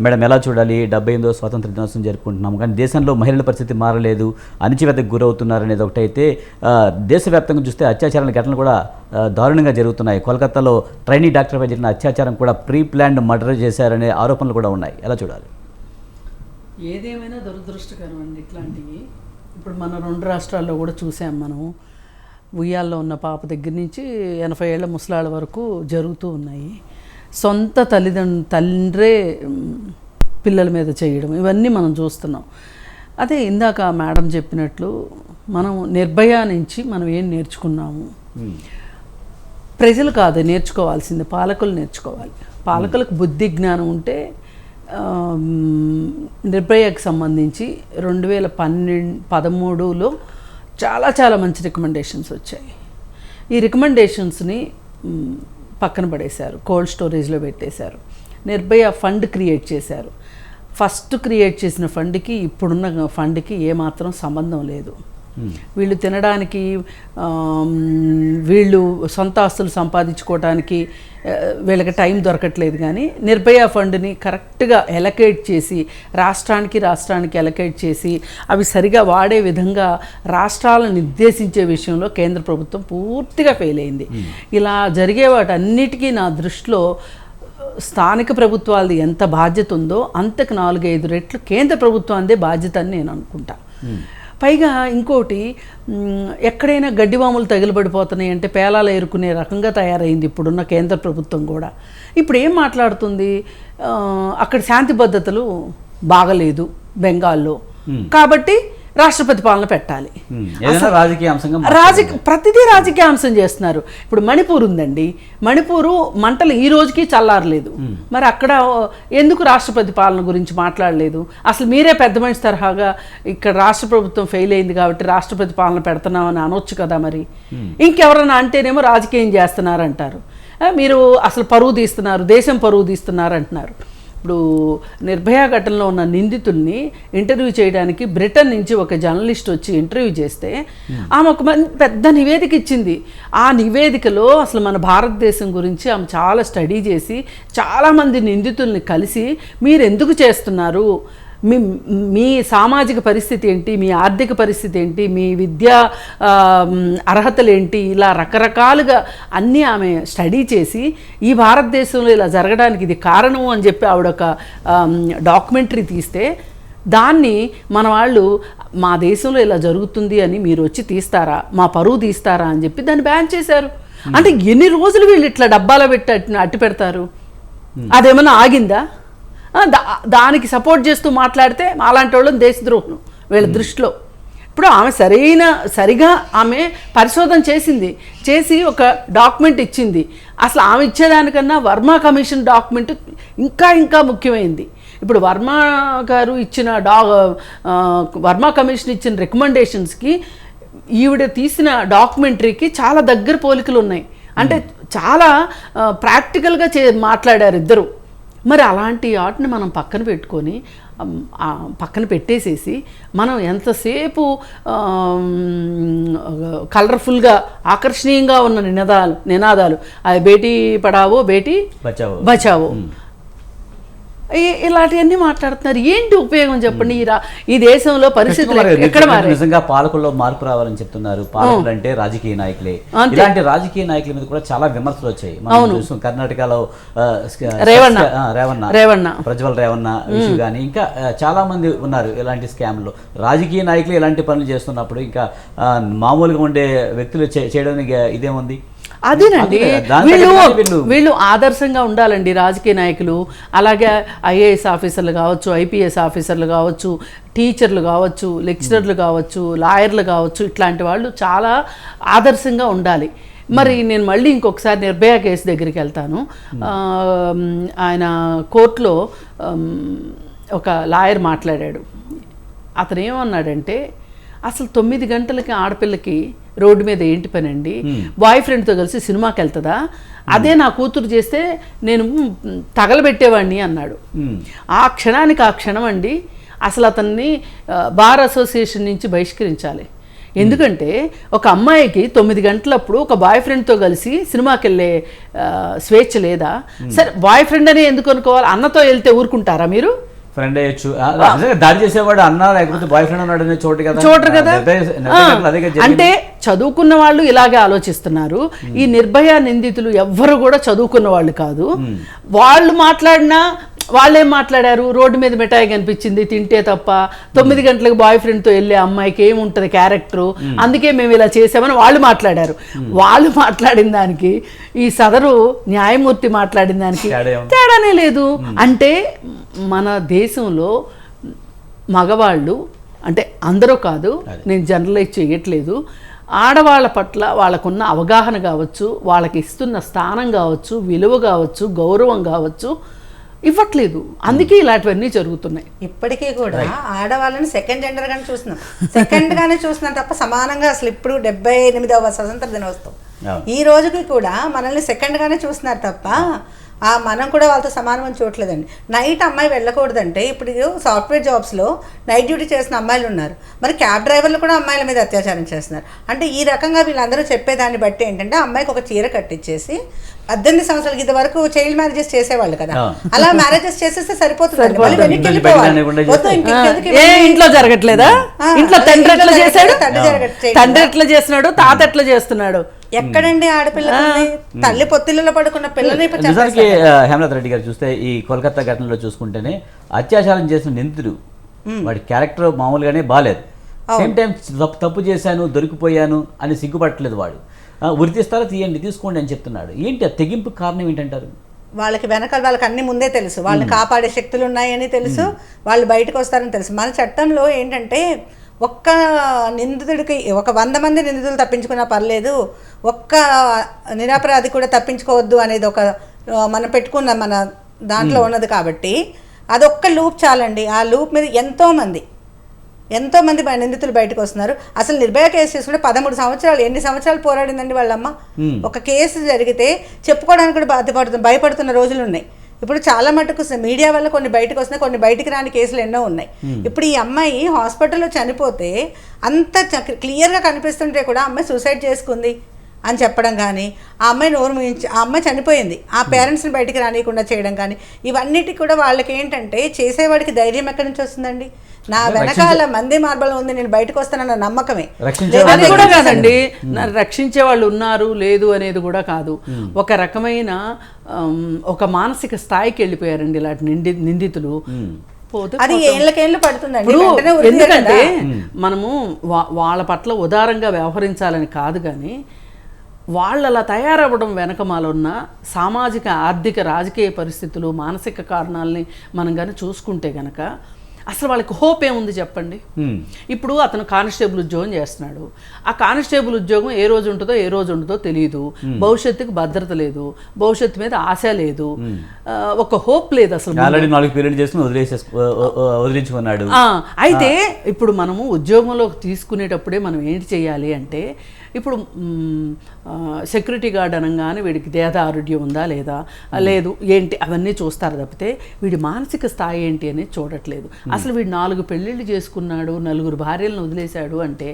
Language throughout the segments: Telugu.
మేడం ఎలా చూడాలి? డెబ్బై ఎనిమిదో స్వాతంత్ర దినోత్సవం జరుపుకుంటున్నాం కానీ దేశంలో మహిళల పరిస్థితి మారలేదు అణచివేతకు గురవుతున్నారనేది ఒకటైతే దేశవ్యాప్తంగా చూస్తే అత్యాచారాల ఘటనలు కూడా దారుణంగా జరుగుతున్నాయి. కోల్కతాలో ట్రైనీ డాక్టర్పై జరిగిన అత్యాచారం కూడా ప్రీ ప్లాన్డ్ మర్డర్ చేశారనే ఆరోపణలు కూడా ఉన్నాయి. ఎలా చూడాలి? ఏదేమైనా దురదృష్టకరం అండి ఇట్లాంటివి. ఇప్పుడు మన రెండు రాష్ట్రాల్లో కూడా చూసాం మనం. ఉయ్యాల్లో ఉన్న పాప దగ్గర నుంచి ఎనభై ఏళ్ళ ముసలాళ్ళ వరకు జరుగుతూ ఉన్నాయి. సొంత తల్లిదండ్రు తండ్రే పిల్లల మీద చేయడం ఇవన్నీ మనం చూస్తున్నాం. అదే ఇందాక మేడం చెప్పినట్లు మనం నిర్భయ నుంచి మనం ఏం నేర్చుకున్నాము? ప్రజలు కాదు నేర్చుకోవాల్సింది పాలకులు నేర్చుకోవాలి. పాలకులకు బుద్ధి జ్ఞానం ఉంటే నిర్భయకు సంబంధించి రెండు వేల పన్నెండు పదమూడులో చాలా చాలా మంచి రికమెండేషన్స్ వచ్చాయి. ఈ రికమెండేషన్స్ని పక్కన పడేశారు కోల్డ్ స్టోరేజ్లో పెట్టేశారు. నిర్భయ ఫండ్ క్రియేట్ చేశారు. ఫస్ట్ క్రియేట్ చేసిన ఫండ్కి ఇప్పుడున్న ఫండ్కి ఏమాత్రం సంబంధం లేదు. వీళ్ళు తినడానికి వీళ్ళు సొంత ఆస్తులు సంపాదించుకోవడానికి వీళ్ళకి టైం దొరకట్లేదు కానీ నిర్భయ ఫండ్ని కరెక్ట్గా ఎలకేట్ చేసి రాష్ట్రానికి రాష్ట్రానికి ఎలకేట్ చేసి అవి సరిగా వాడే విధంగా రాష్ట్రాలను నిర్దేశించే విషయంలో కేంద్ర ప్రభుత్వం పూర్తిగా ఫెయిల్ అయింది. ఇలా జరిగే వాటన్నిటికీ నా దృష్టిలో స్థానిక ప్రభుత్వాలది ఎంత బాధ్యత ఉందో అంతకు నాలుగైదు రెట్లు కేంద్ర ప్రభుత్వాందే బాధ్యత అని నేను అనుకుంటా. పైగా ఇంకోటి ఎక్కడైనా గడ్డివాములు తగిలిపడిపోతున్నాయి అంటే పేలాలు ఏరుకునే రకంగా తయారైంది ఇప్పుడున్న కేంద్ర ప్రభుత్వం కూడా. ఇప్పుడు ఏం మాట్లాడుతుంది? అక్కడ శాంతి భద్రతలు బాగలేదు బెంగాల్లో. కాబట్టి రాష్ట్రపతి పాలన పెట్టాలి. రాజకీయ అంశంగా రాజకీయ ప్రతిదీ రాజకీయ అంశం చేస్తున్నారు. ఇప్పుడు మణిపూర్ ఉందండి. మణిపూరు మంటలు ఈ రోజుకి చల్లారలేదు. మరి అక్కడ ఎందుకు రాష్ట్రపతి పాలన గురించి మాట్లాడలేదు? అసలు మీరే పెద్ద మనిషి తరహాగా ఇక్కడ రాష్ట్ర ప్రభుత్వం ఫెయిల్ అయింది కాబట్టి రాష్ట్రపతి పాలన పెడుతున్నామని అనొచ్చు కదా మరి. ఇంకెవరన్నా అంటేనేమో రాజకీయం చేస్తున్నారంటారు. మీరు అసలు పరువు తీస్తున్నారు దేశం పరువు తీస్తున్నారు అంటున్నారు. ఇప్పుడు నిర్భయ ఘటనలో ఉన్న నిందితుల్ని ఇంటర్వ్యూ చేయడానికి బ్రిటన్ నుంచి ఒక జర్నలిస్ట్ వచ్చి ఇంటర్వ్యూ చేస్తే ఆమె ఒక పెద్ద నివేదిక ఇచ్చింది. ఆ నివేదికలో అసలు మన భారతదేశం గురించి ఆమె చాలా స్టడీ చేసి చాలామంది నిందితుల్ని కలిసి మీరు ఎందుకు చేస్తున్నారు? మీ మీ సామాజిక పరిస్థితి ఏంటి? మీ ఆర్థిక పరిస్థితి ఏంటి? మీ విద్యా అర్హతలు ఏంటి ఇలా రకరకాలుగా అన్నీ ఆమె స్టడీ చేసి ఈ భారతదేశంలో ఇలా జరగడానికి ఇది కారణం అని చెప్పి ఆవిడ ఒక డాక్యుమెంటరీ తీస్తే దాన్ని మన వాళ్ళు మా దేశంలో ఇలా జరుగుతుంది అని మీరు వచ్చి తీస్తారా? మా పరువు తీస్తారా? అని చెప్పి దాన్ని బ్యాన్ చేశారు. అంటే ఎన్ని రోజులు వీళ్ళు ఇట్లా డబ్బాలో పెట్టి అట్టి పెడతారు అదేమన్నా ఆగిందా? దానికి సపోర్ట్ చేస్తూ మాట్లాడితే అలాంటి వాళ్ళని దేశద్రోహులు వీళ్ళ దృష్టిలో. ఇప్పుడు ఆమె సరైన సరిగా ఆమె పరిశోధన చేసింది చేసి ఒక డాక్యుమెంట్ ఇచ్చింది. అసలు ఆమె ఇచ్చేదానికన్నా వర్మ కమిషన్ డాక్యుమెంట్ ఇంకా ఇంకా ముఖ్యమైనది ఇప్పుడు వర్మ గారు ఇచ్చిన డా వర్మ కమిషన్ ఇచ్చిన రికమెండేషన్స్కి ఈవిడ తీసిన డాక్యుమెంటరీకి చాలా దగ్గర పోలికలు ఉన్నాయి. అంటే చాలా ప్రాక్టికల్గా చే మాట్లాడారు ఇద్దరు. మరి అలాంటి ఆటని మనం పక్కన పెట్టుకొని పక్కన పెట్టేసేసి మనం ఎంతసేపు కలర్ఫుల్గా ఆకర్షణీయంగా ఉన్న నినాదాలు నినాదాలు. బేటీ పడావో బేటీ బచావో. బచావో. ఇలాంటివన్నీ మాట్లాడుతున్నారు. ఏంటి ఉపయోగం చెప్పండి ఈ దేశంలో పరిస్థితులు నిజంగా పాలకుల్లో మార్పు రావాలని చెప్తున్నారు. పాలకులు అంటే రాజకీయ నాయకులే. ఇలాంటి రాజకీయ నాయకుల మీద కూడా చాలా విమర్శలు వచ్చాయి. కర్ణాటకలో రేవణ రేవణ రేవణ ప్రజ్వల్ రేవణ విషయం కానీ ఇంకా చాలా మంది ఉన్నారు ఇలాంటి స్కామ్లో. రాజకీయ నాయకులు ఇలాంటి పనులు చేస్తున్నప్పుడు ఇంకా మామూలుగా ఉండే వ్యక్తులు చేయడానికి ఇదేముంది? అదేనండి అదే, దాని వీళ్ళు వీళ్ళు? ఆదర్శంగా ఉండాలండి రాజకీయ నాయకులు. అలాగే ఐఏఎస్ ఆఫీసర్లు కావచ్చు ఐపీఎస్ ఆఫీసర్లు కావచ్చు టీచర్లు కావచ్చు లెక్చరర్లు కావచ్చు లాయర్లు కావచ్చు ఇట్లాంటి వాళ్ళు చాలా ఆదర్శంగా ఉండాలి. మరి నేను మళ్ళీ ఇంకొకసారి నిర్భయ కేసు దగ్గరికి వెళ్తాను. ఆయన కోర్టులో ఒక లాయర్ మాట్లాడాడు. అతను ఏమన్నాడంటే అసలు తొమ్మిది గంటలకి ఆడపిల్లకి రోడ్డు మీద ఏంటి పని అండి బాయ్ ఫ్రెండ్తో కలిసి సినిమాకి వెళ్తుందా? అదే నా కూతురు చేస్తే నేను తగలబెట్టేవాడిని అన్నాడు. ఆ క్షణానికి ఆ క్షణం అండి అసలు అతన్ని బార్ అసోసియేషన్ నుంచి బహిష్కరించాలి. ఎందుకంటే ఒక అమ్మాయికి తొమ్మిది గంటలప్పుడు ఒక బాయ్ ఫ్రెండ్తో కలిసి సినిమాకి వెళ్ళే స్వేచ్ఛ లేదా? సరే బాయ్ ఫ్రెండ్ అని ఎందుకు అనుకోవాలి? అన్నతో వెళ్తే ఊరుకుంటారా మీరు? ఫ్రెండ్ అయ్యొచ్చు. దాడి చేసేవాడు అన్నా లేకపోతే బాయ్ ఫ్రెండ్ ఉన్నాడు అనే చోటు కదా? చూడరు కదా. అంటే చదువుకున్న వాళ్ళు ఇలాగే ఆలోచిస్తున్నారు. ఈ నిర్భయ నిందితులు ఎవ్వరు కూడా చదువుకున్న వాళ్ళు కాదు. వాళ్ళు మాట్లాడినా వాళ్ళేం మాట్లాడారు? రోడ్డు మీద మిఠాయి కనిపించింది తింటే తప్ప. తొమ్మిది గంటలకు బాయ్ ఫ్రెండ్తో వెళ్ళే అమ్మాయికి ఏముంటుంది క్యారెక్టరు అందుకే మేము ఇలా చేసామని వాళ్ళు మాట్లాడారు. వాళ్ళు మాట్లాడిన దానికి ఈ సదరు న్యాయమూర్తి మాట్లాడిన దానికి? తేడానే లేదు. అంటే మన దేశంలో మగవాళ్ళు అంటే అందరూ కాదు నేను జనరలైజ్ చేయట్లేదు. ఆడవాళ్ళ పట్ల వాళ్ళకున్న అవగాహన కావచ్చు వాళ్ళకి ఇస్తున్న స్థానం కావచ్చు విలువ కావచ్చు గౌరవం కావచ్చు ఇవ్వట్లేదు. అందుకే ఇలాంటివన్నీ జరుగుతున్నాయి. ఇప్పటికీ కూడా ఆడవాళ్ళని సెకండ్ జెండర్ గానే చూస్తున్నాం. సెకండ్ గానే చూస్తున్నాం తప్ప సమానంగా అసలు ఇప్పుడు డెబ్బై ఎనిమిదవ స్వతంత్ర దినోత్సవం. ఈ రోజుకి కూడా మనల్ని సెకండ్ గానే చూస్తున్నారు తప్ప మనం కూడా వాళ్ళతో సమానం అని చూడలేదండి నైట్ అమ్మాయి వెళ్ళకూడదంటే ఇప్పుడు సాఫ్ట్వేర్ జాబ్స్లో నైట్ డ్యూటీ చేసిన అమ్మాయిలు ఉన్నారు. మరి క్యాబ్ డ్రైవర్లు కూడా అమ్మాయిల మీద అత్యాచారం చేస్తున్నారు. అంటే ఈ రకంగా వీళ్ళందరూ చెప్పేదాన్ని బట్టి ఏంటంటే అమ్మాయికి ఒక చీర కట్టించేసి పద్దెనిమిది సంవత్సరాలకి ఇది వరకు చైల్డ్ మ్యారేజెస్ చేసేవాళ్ళు కదా. ఆ. అలా మ్యారేజెస్ చేసేస్తే సరిపోతుంది. వెనక్కి ఇంట్లో వెళ్ళిపోవాలి. ఆ, జరగట్లేదా? ఆ, తండ్రి ఎట్లా చేశాడు. తండ్రి ఎట్లా చేస్తున్నాడు? తాత ఎట్లా చేస్తున్నాడు? ఎక్కడండి ఆడపిల్ల తల్లి పొత్తిళ్ళలో పడుకున్న నిజానికి. ఆ, హేమలత రెడ్డి గారు చూస్తే ఈ కోల్కతా ఘటనలో చూసుకుంటేనే అత్యాచారం చేసిన నిందితుడు. వాడి క్యారెక్టర్ మామూలుగానే బాగాలేదు సేమ్ టైం తప్పు తప్పు చేశాను దొరికిపోయాను అని సిగ్గుపట్టలేదు వాడు. తీస్తారా తీయండి తీసుకోండి అని చెప్తున్నాడు. ఏంటి ఆ తెగింపు కారణం ఏంటంటారు? వాళ్ళకి వెనకాల వాళ్ళకి అన్ని ముందే తెలుసు. వాళ్ళని కాపాడే శక్తులు ఉన్నాయని తెలుసు. వాళ్ళు బయటకు వస్తారని తెలుసు. మన చట్టంలో ఏంటంటే ఒక్క నిందితుడికి ఒక వంద మంది నిందితులు తప్పించుకున్నా పర్లేదు ఒక్క నిరపరాధి కూడా తప్పించుకోవద్దు అనేది ఒక మనం పెట్టుకున్న మన దాంట్లో ఉన్నది కాబట్టి అదొక్క లూప్ చాలండి. ఆ లూప్ మీద ఎంతో మంది ఎంతో మంది బ- నిందితులు బయటకు వస్తున్నారు. అసలు నిర్భయ కేసు చేసుకుంటే పదమూడు సంవత్సరాలు ఎన్ని సంవత్సరాలు పోరాడిందండి వాళ్ళమ్మ. ఒక కేసు జరిగితే చెప్పుకోవడానికి కూడా బాధపడుతున్న భయపడుతున్న రోజులు ఉన్నాయి. ఇప్పుడు చాలా మటుకు మీడియా వల్ల కొన్ని బయటకు వస్తున్నాయి కొన్ని బయటికి రాని కేసులు ఎన్నో ఉన్నాయి. ఇప్పుడు ఈ అమ్మాయి హాస్పిటల్లో చనిపోతే అంత క్లియర్గా కనిపిస్తుంటే కూడా అమ్మాయి సూసైడ్ చేసుకుంది. అని చెప్పడం కానీ ఆ అమ్మాయి నోరు మూయించి ఆ అమ్మాయి చనిపోయింది. ఆ పేరెంట్స్ని బయటికి రానియకుండా చేయడం కానీ ఇవన్నిటికి కూడా వాళ్ళకి ఏంటంటే చేసేవాడికి ధైర్యం ఎక్కడి నుంచి వస్తుందండి? నా వెనకాల మంది మార్బలం ఉంది నేను బయటకు వస్తానన్న నమ్మకమే. అది కూడా కాదండి. నా- రక్షించే వాళ్ళు ఉన్నారు లేదు అనేది కూడా కాదు. ఒక రకమైన ఒక మానసిక స్థాయికి వెళ్ళిపోయారండి ఇలాంటి నిండి నిందితులు. పోతే అది ఏళ్ళకేళ్ళు పడుతుందండి. ఎందుకంటే కదా. మనము వా- వాళ్ళ పట్ల ఉదారంగా వ్యవహరించాలని కాదు కానీ వాళ్ళు అలా తయారవ్వడం వెనక మాలున్న సామాజిక ఆర్థిక రాజకీయ పరిస్థితులు మానసిక కారణాలని మనం కానీ చూసుకుంటే గనక అసలు వాళ్ళకి హోప్ ఏముంది చెప్పండి. ఇప్పుడు అతను కానిస్టేబుల్ ఉద్యోగం చేస్తున్నాడు. ఆ కానిస్టేబుల్ ఉద్యోగం ఏ రోజు ఉంటుందో ఏ రోజు ఉంటుందో తెలియదు భవిష్యత్తుకి భద్రత లేదు. భవిష్యత్తు మీద ఆశ లేదు. ఒక హోప్ లేదు అసలు వదిలించుకున్నాడు. అయితే ఇప్పుడు మనము ఉద్యోగంలోకి తీసుకునేటప్పుడే మనం ఏంటి చేయాలి అంటే ఇప్పుడు సెక్యూరిటీ గార్డ్ అనగానే వీడికి దేహదారుఢ్యం ఉందా లేదా? లేదు. ఏంటి? అవన్నీ చూస్తారు తప్పితే వీడి మానసిక స్థాయి ఏంటి అనేది చూడట్లేదు. అసలు వీడు నాలుగు పెళ్ళిళ్ళు చేసుకున్నాడు నలుగురు భార్యలను వదిలేశాడు అంటే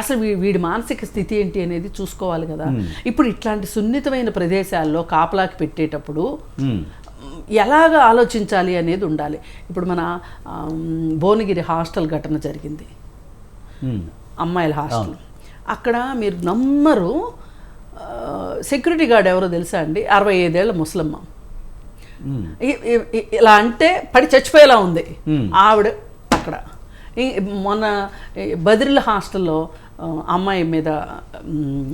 అసలు వీ వీడి మానసిక స్థితి ఏంటి అనేది చూసుకోవాలి కదా. ఇప్పుడు ఇట్లాంటి సున్నితమైన ప్రదేశాల్లో కాపలాకి పెట్టేటప్పుడు. ఎలాగ ఆలోచించాలి అనేది ఉండాలి. ఇప్పుడు మన భువనగిరి హాస్టల్ ఘటన జరిగింది. అమ్మాయిల హాస్టల్. అక్కడ మీరు నమ్మరు సెక్యూరిటీ గార్డ్ ఎవరో తెలుసా అండి? అరవై ఐదేళ్ళ ముసలమ్మ. ఇలా అంటే పడి చచ్చిపోయేలా ఉంది. Hmm. ఆవిడ అక్కడ. మొన్న బదిరిల హాస్టల్లో అమ్మాయి మీద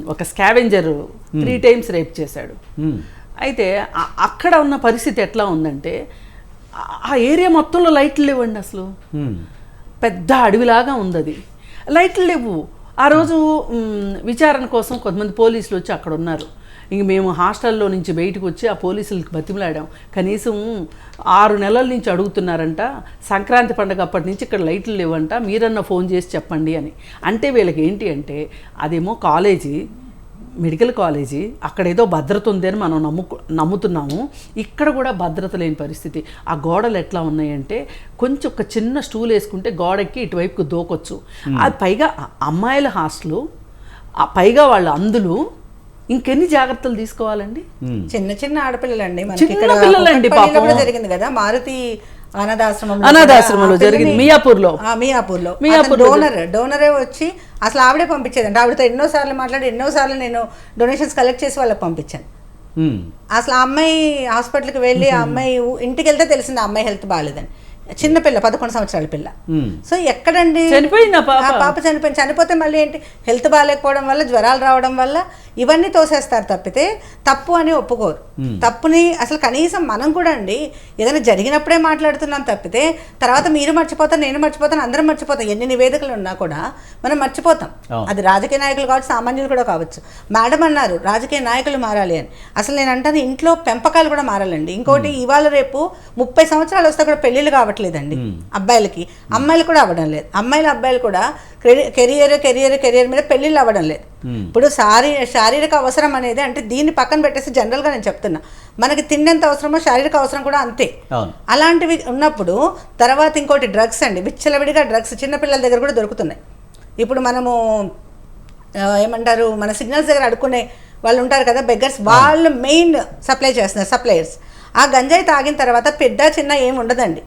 ఒక స్కావెంజర్ త్రీ టైమ్స్ రేప్ చేశాడు. Hmm. అయితే అక్కడ ఉన్న పరిస్థితి ఎట్లా ఉందంటే ఆ- ఏరియా మొత్తంలో లైట్లు లేవండి అసలు. Hmm. పెద్ద అడవిలాగా ఉంది అది లైట్లు లేవు. ఆ రోజు విచారణ కోసం కొంతమంది పోలీసులు వచ్చి అక్కడ ఉన్నారు. ఇంక మేము హాస్టల్లో నుంచి బయటకు వచ్చి ఆ పోలీసులకు బతిమలాడాం. కనీసం ఆరు నెలల నుంచి అడుగుతున్నారంట సంక్రాంతి పండగ అప్పటి నుంచి ఇక్కడ లైట్లు లేవంట మీరన్నా ఫోన్ చేసి చెప్పండి అని. అంటే వీళ్ళకి ఏంటి అంటే అదేమో కాలేజీ మెడికల్ కాలేజీ అక్కడ ఏదో భద్రత ఉంది అని మనం నమ్ము నమ్ముతున్నాము. ఇక్కడ కూడా భద్రత లేని పరిస్థితి. ఆ గోడలు ఎట్లా ఉన్నాయంటే కొంచెం ఒక చిన్న స్టూల్ వేసుకుంటే గోడకి ఇటువైపుకు దూకొచ్చు. అది పైగా అమ్మాయిల హాస్టలు పైగా వాళ్ళ అందులు ఇంకెన్ని జాగ్రత్తలు తీసుకోవాలండి. చిన్న చిన్న ఆడపిల్లలండి. మనకి చిన్న ఇక్కడ పిల్లలండి జరిగింది కదా మారుతి అనాథాశ్రమంలో అనాథాశ్రమంలో జరిగింది, మియాపూర్లో. ఆ, మియాపూర్లో. మియాపూర్లో డోనర్ డోనరే వచ్చి అసలు ఆవిడే పంపించేదండి. ఆవిడతో ఎన్నో సార్లు మాట్లాడి ఎన్నో సార్లు నేను డొనేషన్స్ కలెక్ట్ చేసి వాళ్ళకి పంపించాను. అసలు ఆ అమ్మాయి హాస్పిటల్కి వెళ్ళి ఆ అమ్మాయి ఇంటికి వెళ్తే తెలిసింది ఆ అమ్మాయి హెల్త్ బాగాలేదని. చిన్న పిల్ల పదకొండు సంవత్సరాల పిల్ల. సో ఎక్కడండి? చనిపోయిందా పాప చనిపోయింది. చనిపోతే మళ్ళీ ఏంటి? హెల్త్ బాగాలేకపోవడం వల్ల జ్వరాలు రావడం వల్ల ఇవన్నీ తోసేస్తారు తప్పితే తప్పు అని ఒప్పుకోరు. తప్పుని అసలు కనీసం మనం కూడా అండి ఏదైనా జరిగినప్పుడే మాట్లాడుతున్నాం తప్పితే తర్వాత మీరు మర్చిపోతారు నేను మర్చిపోతాను అందరం మర్చిపోతాం. ఎన్ని నివేదికలు ఉన్నా కూడా మనం మర్చిపోతాం. అది రాజకీయ నాయకులు కావచ్చు సామాన్యులు కూడా కావచ్చు. మేడం అన్నారు రాజకీయ నాయకులు మారాలి అని. అసలు నేను అంటాను ఇంట్లో పెంపకాలు కూడా మారాలండి. ఇంకోటి ఇవాళ రేపు ముప్పై సంవత్సరాలు వస్తే కూడా పెళ్ళిళ్ళు కావట్లేదండి అబ్బాయిలకి. అమ్మాయిలు కూడా అవ్వడం లేదు. అమ్మాయిలు అబ్బాయిలు కూడా కెరియర్ కెరియర్ కెరియర్ మీద పెళ్ళిళ్ళు అవ్వడం లేదు. ఇప్పుడు శారీ శారీరక అవసరం అనేది అంటే దీన్ని పక్కన పెట్టేసి జనరల్గా నేను చెప్తున్నా. మనకి తిండెంత అవసరమో శారీరక అవసరం కూడా అంతే. అలాంటివి ఉన్నప్పుడు తర్వాత ఇంకోటి డ్రగ్స్ అండి. విచ్చలవిడిగా డ్రగ్స్ చిన్నపిల్లల దగ్గర కూడా దొరుకుతున్నాయి. ఇప్పుడు మనము ఏమంటారు మన సిగ్నల్స్ దగ్గర అడుక్కునే వాళ్ళు ఉంటారు కదా బెగ్గర్స్ వాళ్ళు మెయిన్ సప్లై చేస్తున్నారు సప్లయర్స్ ఆ గంజాయి తాగిన తర్వాత పెద్ద చిన్న ఏమి ఉండదండి.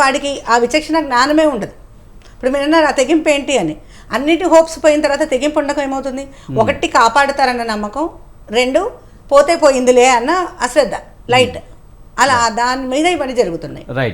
వాడికి ఆ విచక్షణ జ్ఞానమే ఉండదు. ఇప్పుడు మీరు అన్నారు ఆ తెగింపు ఏంటి అని. అన్నిటి హోప్స్ పోయిన తర్వాత తెగింపు ఉండకం ఏమవుతుంది? ఒకటి కాపాడుతారన్న నమ్మకం రెండు పోతే పోయిందిలే అన్న అశ్రద్ధ లైట్. అలా దాని మీద ఇవన్నీ జరుగుతున్నాయి. రైట్